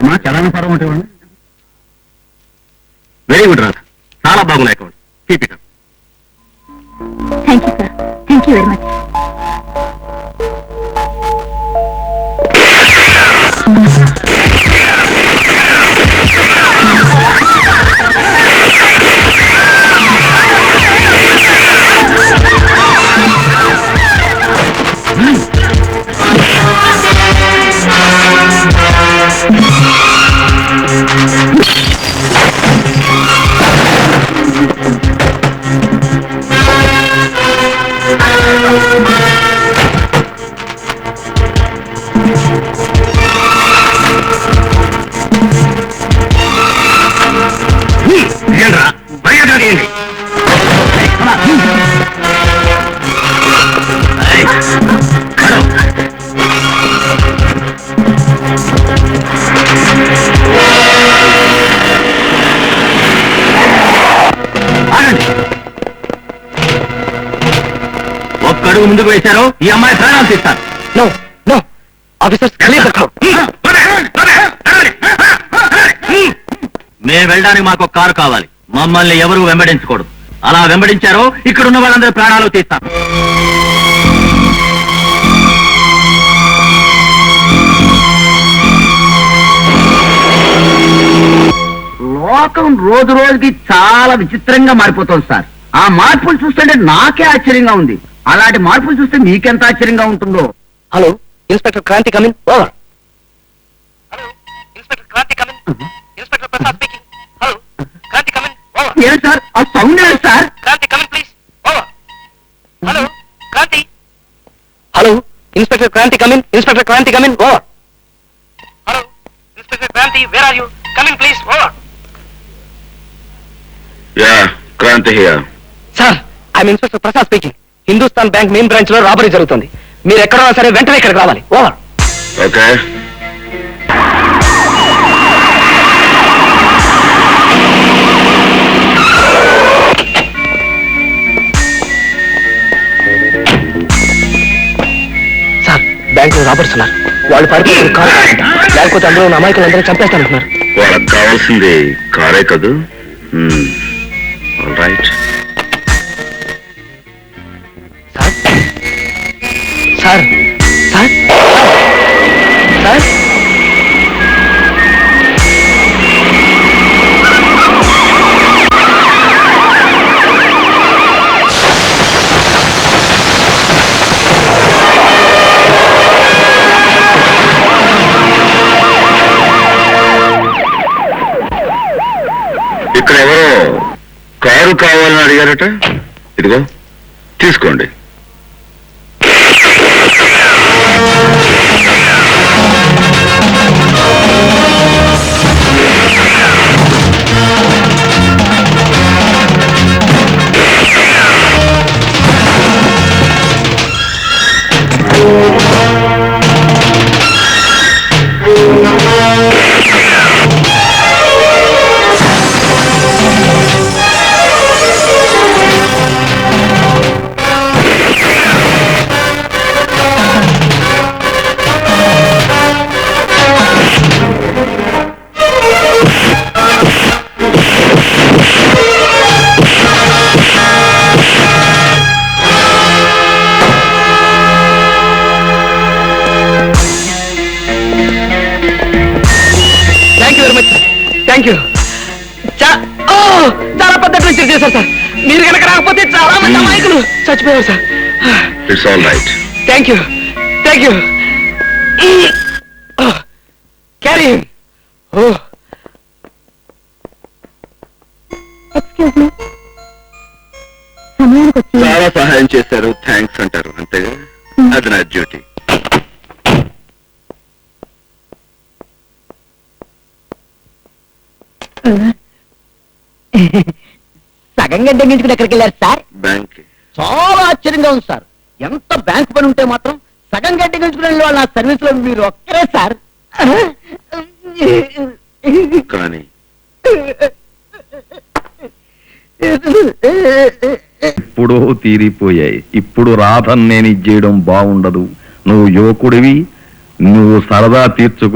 అమ్మా చలానా ఫారం ఒకటి ఇవ్వండి. ఒక్కడుగు ముందుకు వేశారు ఈ అమ్మాయి ప్రాణాలు తీస్తారు. నో నో ఆఫీసర్స్ మేము వెళ్ళడానికి మాకు ఒక కారు కావాలి. మమ్మల్ని ఎవరు వెంబడించకూడదు. అలా వెంబడించారో ఇక్కడ ఉన్న వాళ్ళందరి ప్రాణాలు తీస్తాం లోకం రోజు రోజుకి చాలా విచిత్రంగా మారిపోతుంది సార్. ఆ మార్పులు చూస్తుంటే నాకే ఆశ్చర్యంగా ఉంది. అలాంటి మార్పులు చూస్తే మీకెంత ఆశ్చర్యంగా ఉంటుందో. Hello inspector Kranti come in? Over hello inspector Kranti come in? Inspector Prasad speaking. Hello Kranti come in? Over ఏం సార్? ఆ సౌండ్ ఏంటి sir? Kranti come in please. Over hello Kranti? Hello inspector Kranti come in? Inspector Kranti come in? Over hello inspector Kranti where are you come in please over yeah Kranti here sir I'm inspector Prasad speaking. Hindustan bank main బ్రాంచ్లో robbery జరుగుతుంది. మీరు ఎక్కడన్నా సరే వెంటనే ఇక్కడికి రావాలి. Over. Okay. Sir బ్యాంక్లో robbers ఉన్నారు వాళ్ళు పరిస్థితులు కాదు లేకపోతే అందులో ఉన్న అమాయకులందరూ చంపేస్తానంటున్నారు. వాళ్ళకి కావాల్సింది కారే కదూ? Right sir. సార్. సార్. ఇక్కడ ఎవరో కారు కావాలని అడిగారట? ఇదిగో తీసుకోండి. మచ్ థ్యాంక్ యూ చాలా పెద్ద ట్విస్ట్ చేశారు సార్. మీరు కనుక రాకపోతే చాలా మంది అమాయకులు చచ్చిపోయారు sir. It's all right thank you thank you carry oh. Excuse me సమయానికి వచ్చి చాలా సహాయం చేశారు. థ్యాంక్స్ అంటారు. అంతేగా? అది నా డ్యూటీ సగం గంట ఎంగించుకుని ఎక్కడికి వెళ్ళారు సార్? బ్యాంక్ చాలా ఆశ్చర్యంగా ఉంది సార్. ఎంత బ్యాంక్ పని ఉంటే మాత్రం సగం గంట వెళ్ళే వాళ్ళ సర్వీస్లో మీరు ఒక్కరే సార్. కానీ. ఎప్పుడో తీరిపోయాయి. ఇప్పుడు రాధని నేను ఇచ్చేయడం బాగుండదు. నువ్వు యువకుడివి. నువ్వు సరదా తీర్చుకు